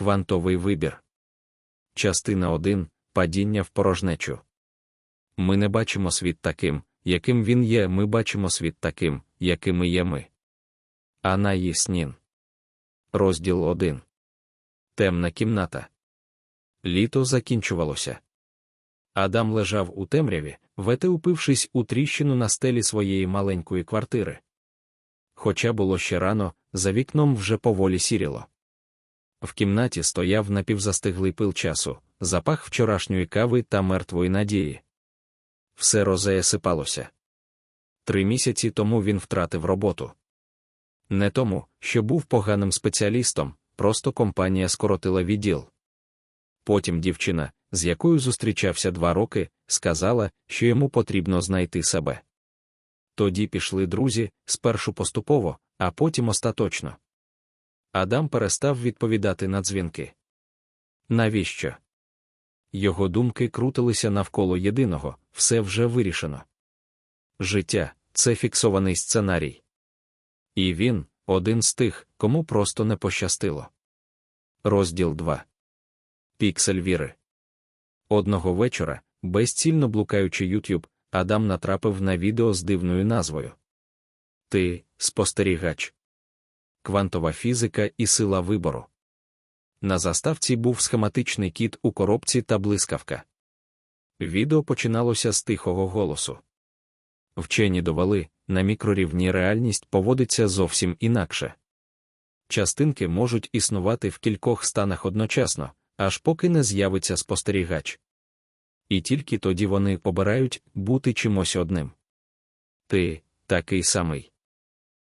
Квантовий вибір. Частина 1. Падіння в порожнечу. Ми не бачимо світ таким, яким він є, ми бачимо світ таким, якими є ми. Ана Єснін. Розділ 1. Темна кімната. Літо закінчувалося. Адам лежав у темряві, вете упившись у тріщину на стелі своєї маленької квартири. Хоча було ще рано, за вікном вже поволі сіріло. В кімнаті стояв напівзастиглий пил часу, запах вчорашньої кави та мертвої надії. Все розеє сипалося. Три місяці тому він втратив роботу. Не тому, що був поганим спеціалістом, просто компанія скоротила відділ. Потім дівчина, з якою зустрічався два роки, сказала, що йому потрібно знайти себе. Тоді пішли друзі, спершу поступово, а потім остаточно. Адам перестав відповідати на дзвінки. Навіщо? Його думки крутилися навколо єдиного, все вже вирішено. Життя це фіксований сценарій. І він один з тих, кому просто не пощастило. Розділ 2. Піксель віри. Одного вечора, безцільно блукаючи YouTube, Адам натрапив на відео з дивною назвою Ти спостерігач. Квантова фізика і сила вибору. На заставці був схематичний кіт у коробці та блискавка. Відео починалося з тихого голосу. Вчені довели, на мікрорівні реальність поводиться зовсім інакше. Частинки можуть існувати в кількох станах одночасно, аж поки не з'явиться спостерігач. І тільки тоді вони обирають бути чимось одним. Ти такий самий.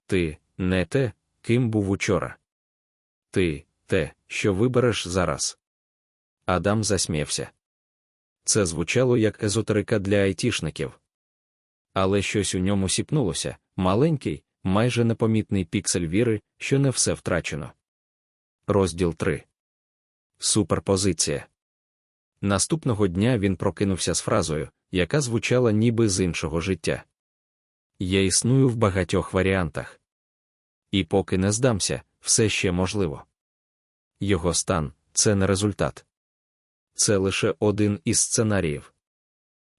Ти не те, ким був учора. Ти те, що вибереш зараз. Адам засміявся. Це звучало як езотерика для айтішників. Але щось у ньому сіпнулося маленький, майже непомітний піксель віри, що не все втрачено. Розділ 3. Суперпозиція. Наступного дня він прокинувся з фразою, яка звучала ніби з іншого життя. Я існую в багатьох варіантах. І поки не здамся, все ще можливо. Його стан це не результат. Це лише один із сценаріїв.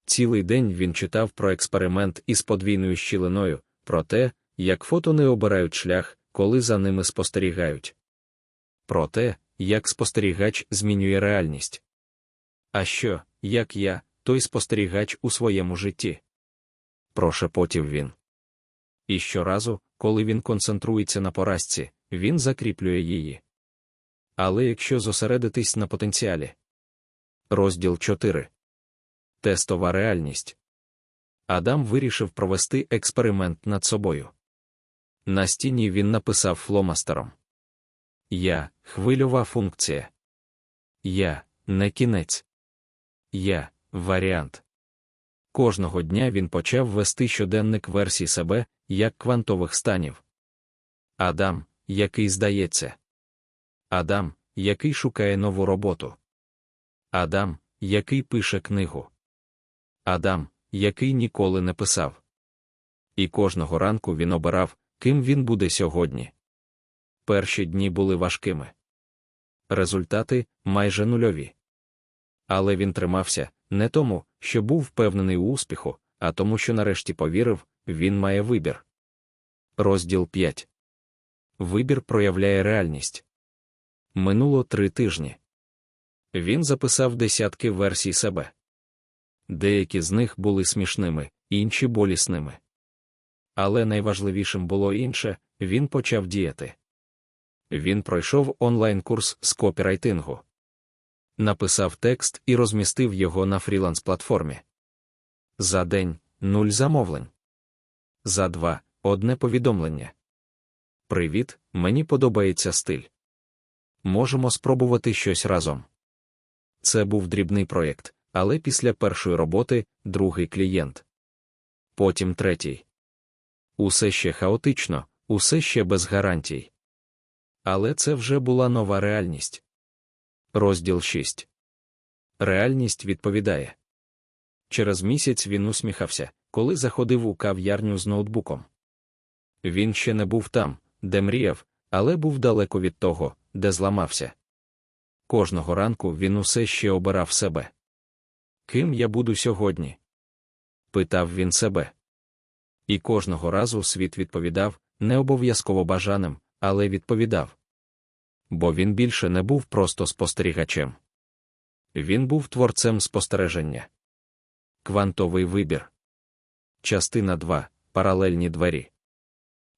Цілий день він читав про експеримент із подвійною щілиною, про те, як фотони обирають шлях, коли за ними спостерігають. Про те, як спостерігач змінює реальність. А що, як я, той спостерігач у своєму житті? Прошепотів він. І щоразу, коли він концентрується на поразці, він закріплює її. Але якщо зосередитись на потенціалі. Розділ 4. Тестова реальність. Адам вирішив провести експеримент над собою. На стіні він написав фломастером: Я хвильова функція. Я не кінець. Я варіант. Кожного дня він почав вести щоденник версій себе як квантових станів. Адам, який здається. Адам, який шукає нову роботу. Адам, який пише книгу. Адам, який ніколи не писав. І кожного ранку він обирав, ким він буде сьогодні. Перші дні були важкими. Результати майже нульові. Але він тримався не тому, що був впевнений у успіху, а тому, що нарешті повірив, він має вибір. Розділ 5. Вибір проявляє реальність. Минуло три тижні. Він записав десятки версій себе. Деякі з них були смішними, інші болісними. Але найважливішим було інше він почав діяти. Він пройшов онлайн-курс з копірайтингу, написав текст і розмістив його на фріланс платформі. За день нуль замовлень. За два одне повідомлення. Привіт, мені подобається стиль. Можемо спробувати щось разом. Це був дрібний проєкт, але після першої роботи другий клієнт. Потім третій. Усе ще хаотично, усе ще без гарантій. Але це вже була нова реальність. Розділ 6. Реальність відповідає. Через місяць він усміхався, коли заходив у кав'ярню з ноутбуком. Він ще не був там, де мріяв, але був далеко від того, де зламався. кожного ранку він усе ще обирав себе. Ким я буду сьогодні? питав він себе. І кожного разу світ відповідав, не обов'язково бажаним, але відповідав. Бо він більше не був просто спостерігачем. Він був творцем спостереження. Квантовий вибір. Частина 2. Паралельні двері.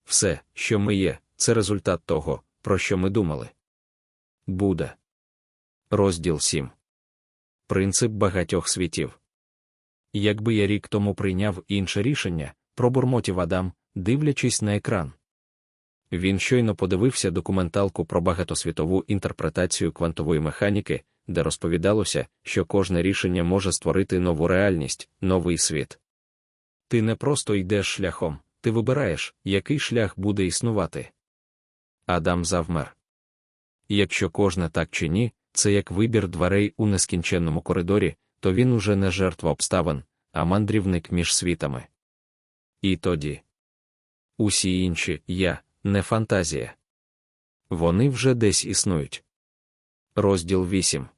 Все, що ми є, це результат того, про що ми думали. Буде. Розділ 7. Принцип багатьох світів. Якби я рік тому прийняв інше рішення, пробурмотів Адам, дивлячись на екран. Він щойно подивився документалку про багатосвітову інтерпретацію квантової механіки, де розповідалося, що кожне рішення може створити нову реальність, новий світ. Ти не просто йдеш шляхом, ти вибираєш, який шлях буде існувати. Адам завмер. Якщо кожне так чи ні, це як вибір дверей у нескінченному коридорі, то він уже не жертва обставин, а мандрівник між світами. І тоді усі інші я, не фантазія. Вони вже десь існують. Розділ 8.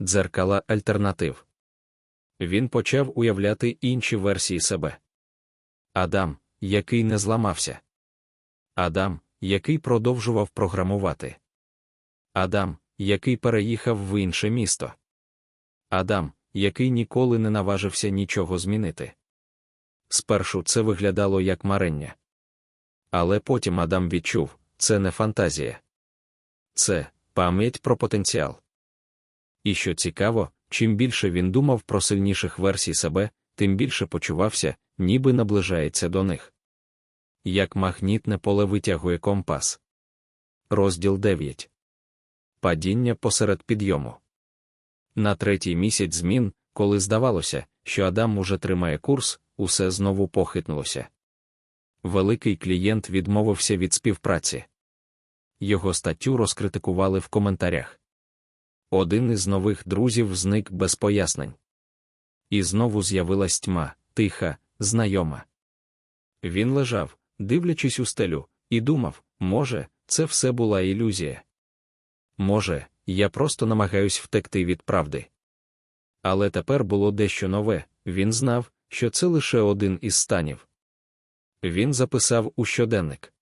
Дзеркала альтернатив. Він почав уявляти інші версії себе. Адам, який не зламався. Адам, який продовжував програмувати. Адам, який переїхав в інше місто. Адам, який ніколи не наважився нічого змінити. Спершу це виглядало як марення. Але потім Адам відчув це не фантазія. Це пам'ять про потенціал. І що цікаво, чим більше він думав про сильніших версій себе, тим більше почувався, ніби наближається до них. Як магнітне поле витягує компас. Розділ 9. Падіння посеред підйому. На третій місяць змін, коли здавалося, що Адам уже тримає курс, усе знову похитнулося. Великий клієнт відмовився від співпраці. Його статтю розкритикували в коментарях. Один із нових друзів зник без пояснень. І знову з'явилась тьма, тиха, знайома. Він лежав, дивлячись у стелю, і думав, може, це все була ілюзія. Може, я просто намагаюсь втекти від правди. Але тепер було дещо нове він знав, що це лише один із станів. Він записав у щоденник.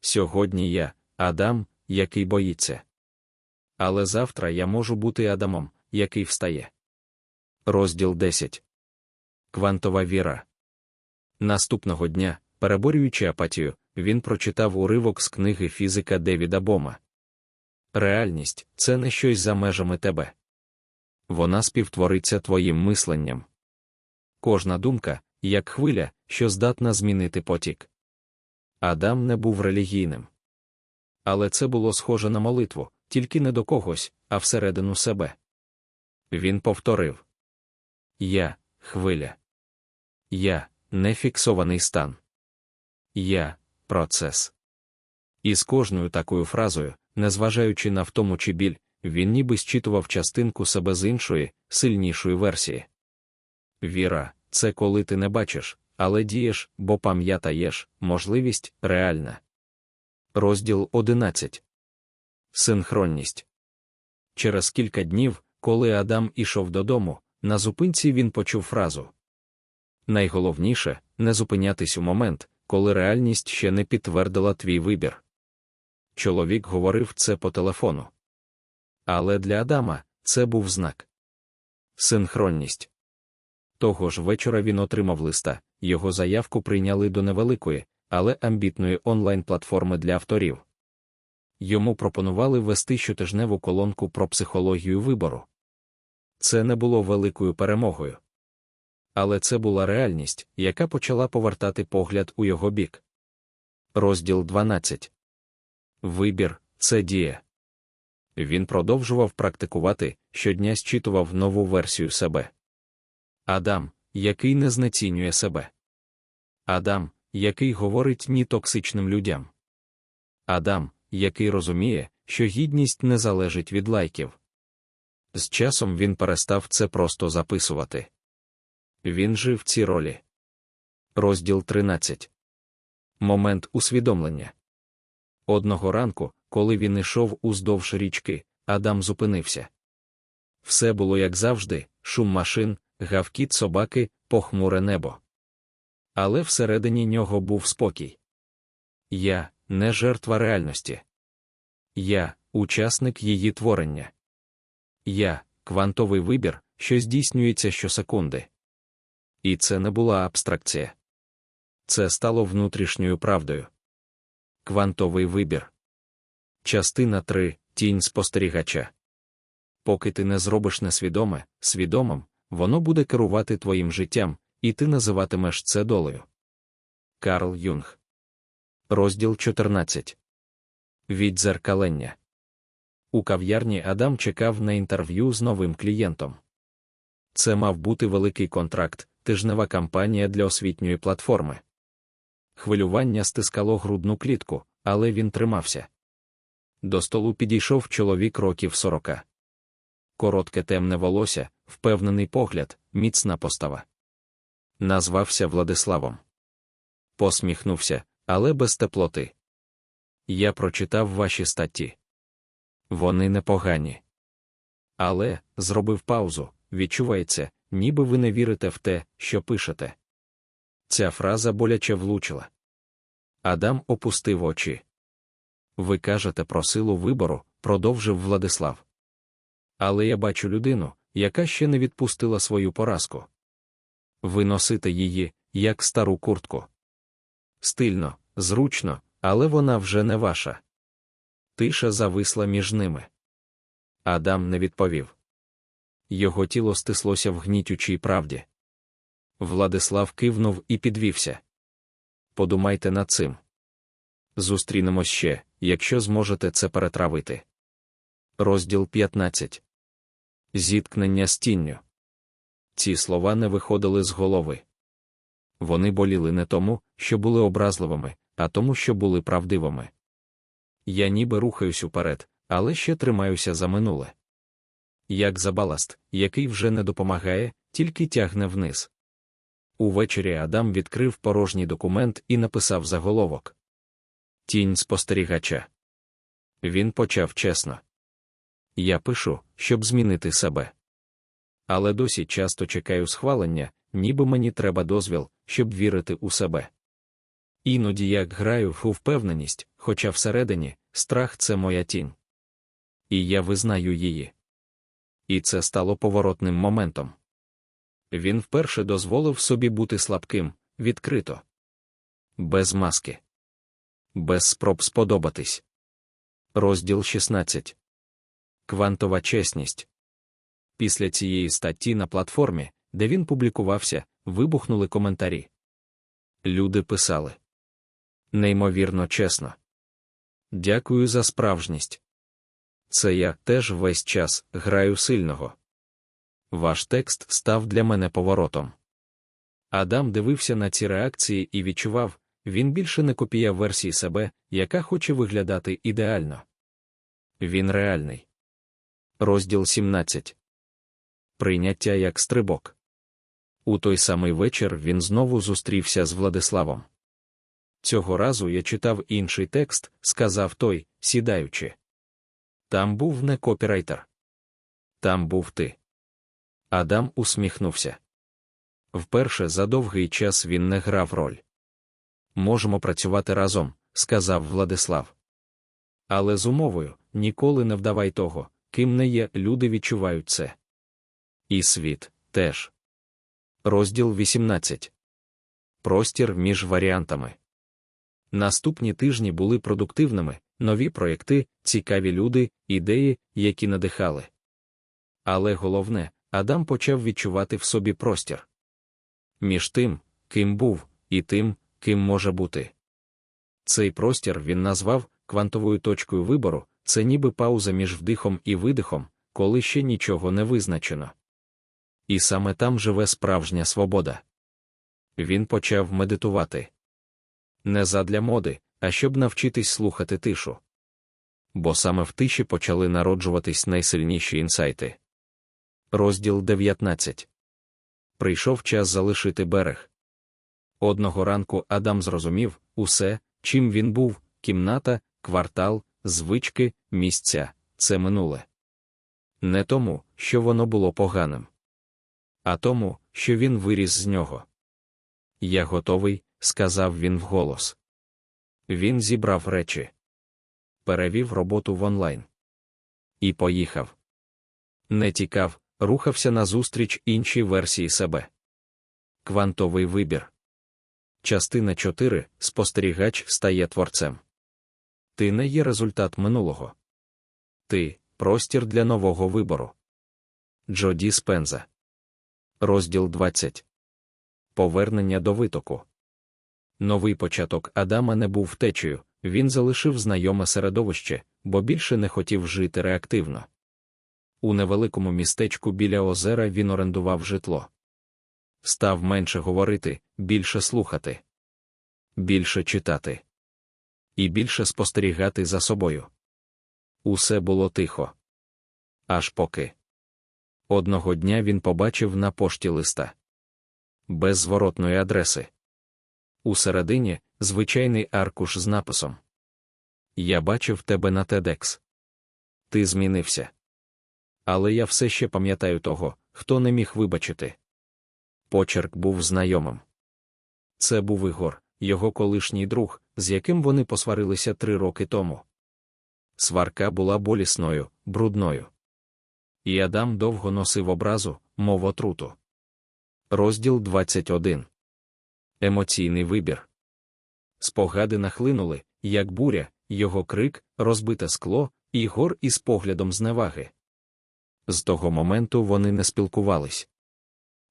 Сьогодні я, Адам, який боїться. Але завтра я можу бути Адамом, який встає. Розділ 10. Квантова віра. Наступного дня, переборюючи апатію, він прочитав уривок з книги фізика Девіда Бома. Реальність це не щось за межами тебе. Вона співтвориться твоїм мисленням. Кожна думка, як хвиля, що здатна змінити потік. Адам не був релігійним. Але це було схоже на молитву, тільки не до когось, а всередину себе. Він повторив Я хвиля. Я нефіксований стан. Я процес. І з кожною такою фразою, незважаючи на втому чи біль, він ніби зчитував частинку себе з іншої, сильнішої версії. Віра це коли ти не бачиш, але дієш, бо пам'ятаєш, можливість реальна. Розділ 11. Синхронність. Через кілька днів, коли Адам ішов додому, на зупинці він почув фразу. Найголовніше не зупинятись у момент, коли реальність ще не підтвердила твій вибір. Чоловік говорив це по телефону. Але для Адама це був знак. Синхронність. Того ж вечора він отримав листа, його заявку прийняли до невеликої, але амбітної онлайн-платформи для авторів. Йому пропонували вести щотижневу колонку про психологію вибору. Це не було великою перемогою. Але це була реальність, яка почала повертати погляд у його бік. Розділ 12. Вибір це дія. Він продовжував практикувати, щодня зчитував нову версію себе. Адам, який не знецінює себе. Адам, який говорить ні токсичним людям. Адам, який розуміє, що гідність не залежить від лайків. З часом він перестав це просто записувати. Він жив ці ролі. Розділ 13. Момент усвідомлення. Одного ранку, коли він ішов уздовж річки, Адам зупинився. Все було як завжди, шум машин, гавкіт собаки, похмуре небо. Але всередині нього був спокій. Я не жертва реальності. Я учасник її творення. Я квантовий вибір, що здійснюється щосекунди. І це не була абстракція. Це стало внутрішньою правдою. Квантовий вибір. Частина 3. Тінь спостерігача. Поки ти не зробиш несвідоме, свідомим, воно буде керувати твоїм життям, і ти називатимеш це долею. Карл Юнг. Розділ 14. Віддзеркалення. У кав'ярні Адам чекав на інтерв'ю з новим клієнтом. Це мав бути великий контракт, тижнева кампанія для освітньої платформи. Хвилювання стискало грудну клітку, але він тримався. До столу підійшов чоловік років сорока. Коротке темне волосся, впевнений погляд, міцна постава. Назвався Владиславом. Посміхнувся, але без теплоти. Я прочитав ваші статті. Вони непогані. Але, зробив паузу, відчувається, ніби ви не вірите в те, що пишете. Ця фраза боляче влучила. Адам опустив очі. Ви кажете про силу вибору, продовжив Владислав. Але я бачу людину, яка ще не відпустила свою поразку. Ви носите її, як стару куртку. Стильно, зручно, але вона вже не ваша. Тиша зависла між ними. Адам не відповів. Його тіло стислося в гнітючій правді. Владислав кивнув і підвівся. Подумайте над цим. Зустрінемось ще, якщо зможете це перетравити. Розділ 15. Зіткнення з тінню. Ці слова не виходили з голови. Вони боліли не тому, що були образливими, а тому, що були правдивими. Я ніби рухаюсь уперед, але ще тримаюся за минуле. Як за баласт, який вже не допомагає, тільки тягне вниз. Увечері Адам відкрив порожній документ і написав заголовок Тінь спостерігача. Він почав чесно. Я пишу, щоб змінити себе. Але досі часто чекаю схвалення, ніби мені треба дозвіл, щоб вірити у себе. Іноді як граю в впевненість, хоча всередині страх це моя тінь. І я визнаю її. І це стало поворотним моментом. Він вперше дозволив собі бути слабким, відкрито, без маски, без спроб сподобатись. Розділ 16. Квантова чесність. Після цієї статті на платформі, де він публікувався, вибухнули коментарі. Люди писали неймовірно чесно. Дякую за справжність. Це я теж весь час граю сильного. Ваш текст став для мене поворотом. Адам дивився на ці реакції і відчував, він більше не копія версії себе, яка хоче виглядати ідеально. Він реальний. Розділ 17. Прийняття як стрибок. У той самий вечір він знову зустрівся з Владиславом. Цього разу я читав інший текст, сказав той, сідаючи. Там був не копірайтер. Там був ти. Адам усміхнувся. Вперше за довгий час він не грав роль. Можемо працювати разом, сказав Владислав. Але з умовою ніколи не вдавай того, ким не є, люди відчувають це. І світ теж. Розділ 18. Простір між варіантами. Наступні тижні були продуктивними, нові проєкти, цікаві люди, ідеї, які надихали. Але головне, Адам почав відчувати в собі простір між тим, ким був, і тим, ким може бути. Цей простір він назвав квантовою точкою вибору, це ніби пауза між вдихом і видихом, коли ще нічого не визначено. І саме там живе справжня свобода. Він почав медитувати не задля моди, а щоб навчитись слухати тишу. Бо саме в тиші почали народжуватись найсильніші інсайти. Розділ 19 Прийшов час залишити берег. Одного ранку Адам зрозумів усе, чим він був, кімната, квартал, звички, місця це минуле. Не тому, що воно було поганим, а тому, що він виріс з нього. Я готовий, сказав він вголос. Він зібрав речі, перевів роботу в онлайн і поїхав. Не тікав, рухався назустріч іншій версії себе. Квантовий вибір. Частина 4. Спостерігач стає творцем. Ти не є результат минулого. Ти простір для нового вибору. Джоді Спенза. Розділ 20. Повернення до витоку. Новий початок Адама не був втечею, він залишив знайоме середовище, бо більше не хотів жити реактивно. У невеликому містечку біля озера він орендував житло. Став менше говорити, більше слухати, більше читати і більше спостерігати за собою. Усе було тихо. Аж поки. Одного дня він побачив на пошті листа без зворотної адреси. Усередині звичайний аркуш з написом Я бачив тебе на TEDx. Ти змінився. Але я все ще пам'ятаю того, хто не міг вибачити. Почерк був знайомим. Це був Ігор, його колишній друг, з яким вони посварилися три роки тому. Сварка була болісною, брудною. І Адам довго носив образу, мов отруту. Розділ 21. Емоційний вибір. Спогади нахлинули, як буря, його крик, розбите скло, і гор із поглядом зневаги. З того моменту вони не спілкувались.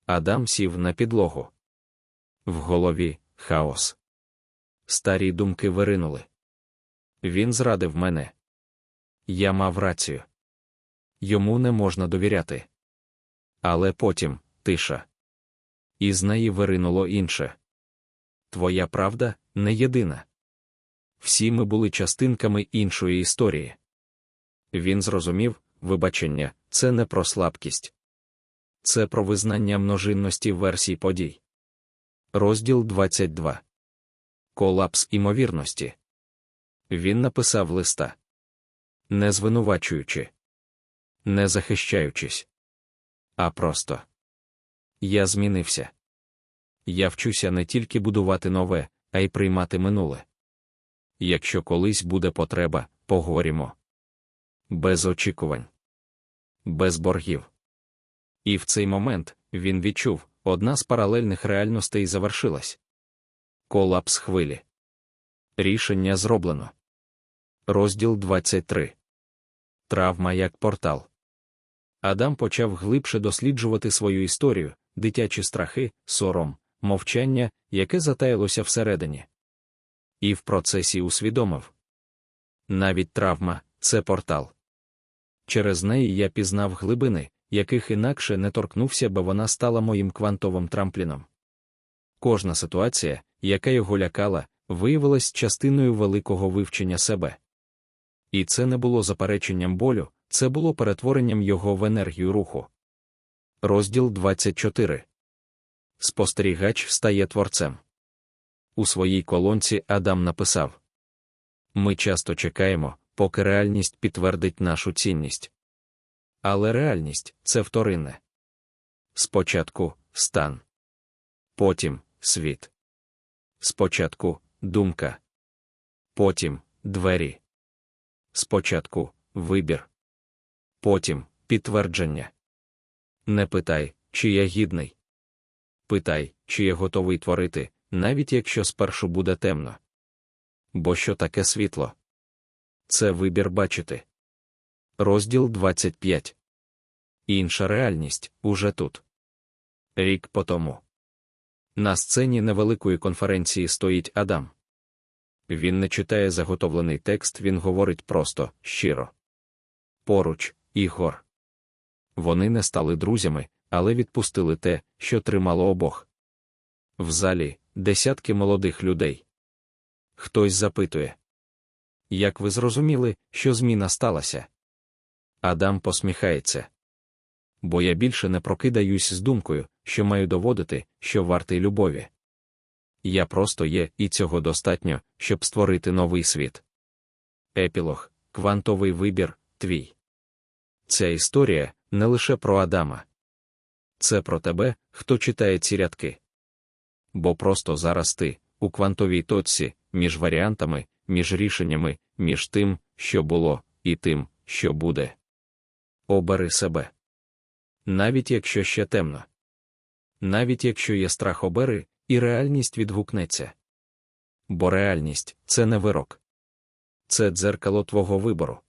Адам сів на підлогу. В голові хаос. Старі думки виринули. Він зрадив мене. Я мав рацію. Йому не можна довіряти. Але потім тиша. Із неї виринуло інше. Твоя правда не єдина. Всі ми були частинками іншої історії. Він зрозумів, вибачення це не про слабкість, це про визнання множинності версій подій. Розділ 22. Колапс імовірності. Він написав листа, не звинувачуючи, не захищаючись, а просто я змінився. Я вчуся не тільки будувати нове, а й приймати минуле. Якщо колись буде потреба, поговоримо. Без очікувань, без боргів. І в цей момент він відчув, одна з паралельних реальностей завершилась. Колапс хвилі. Рішення зроблено. Розділ 23. Травма як портал. Адам почав глибше досліджувати свою історію, дитячі страхи, сором, мовчання, яке затаїлося всередині. І в процесі усвідомив навіть травма це портал. Через неї я пізнав глибини, яких інакше не торкнувся, бо вона стала моїм квантовим трампліном. Кожна ситуація, яка його лякала, виявилась частиною великого вивчення себе. І це не було запереченням болю, це було перетворенням його в енергію руху. Розділ 24. Спостерігач стає творцем. У своїй колонці Адам написав Ми часто чекаємо, поки реальність підтвердить нашу цінність. Але реальність це вторинне. Спочатку стан. Потім світ. Спочатку думка. Потім двері. Спочатку вибір. Потім підтвердження. Не питай, чи я гідний. Питай, чи я готовий творити, навіть якщо спершу буде темно. Бо що таке світло? Це вибір бачити. Розділ 25. Інша реальність уже тут. Рік по тому. На сцені невеликої конференції стоїть Адам. Він не читає заготовлений текст, він говорить просто, щиро. Поруч, Ігор. Вони не стали друзями, але відпустили те, що тримало обох. В залі десятки молодих людей. Хтось запитує, як ви зрозуміли, що зміна сталася? Адам посміхається. Бо я більше не прокидаюсь з думкою, що маю доводити, що вартий любові. Я просто є, і цього достатньо, щоб створити новий світ. Епілог, квантовий вибір, твій. Ця історія не лише про Адама. Це про тебе, хто читає ці рядки. Бо просто зараз ти, у квантовій точці, між варіантами, між рішеннями, між тим, що було, і тим, що буде. Обери себе. Навіть якщо ще темно. Навіть якщо є страх обери, і реальність відгукнеться. Бо реальність це не вирок. Це дзеркало твого вибору.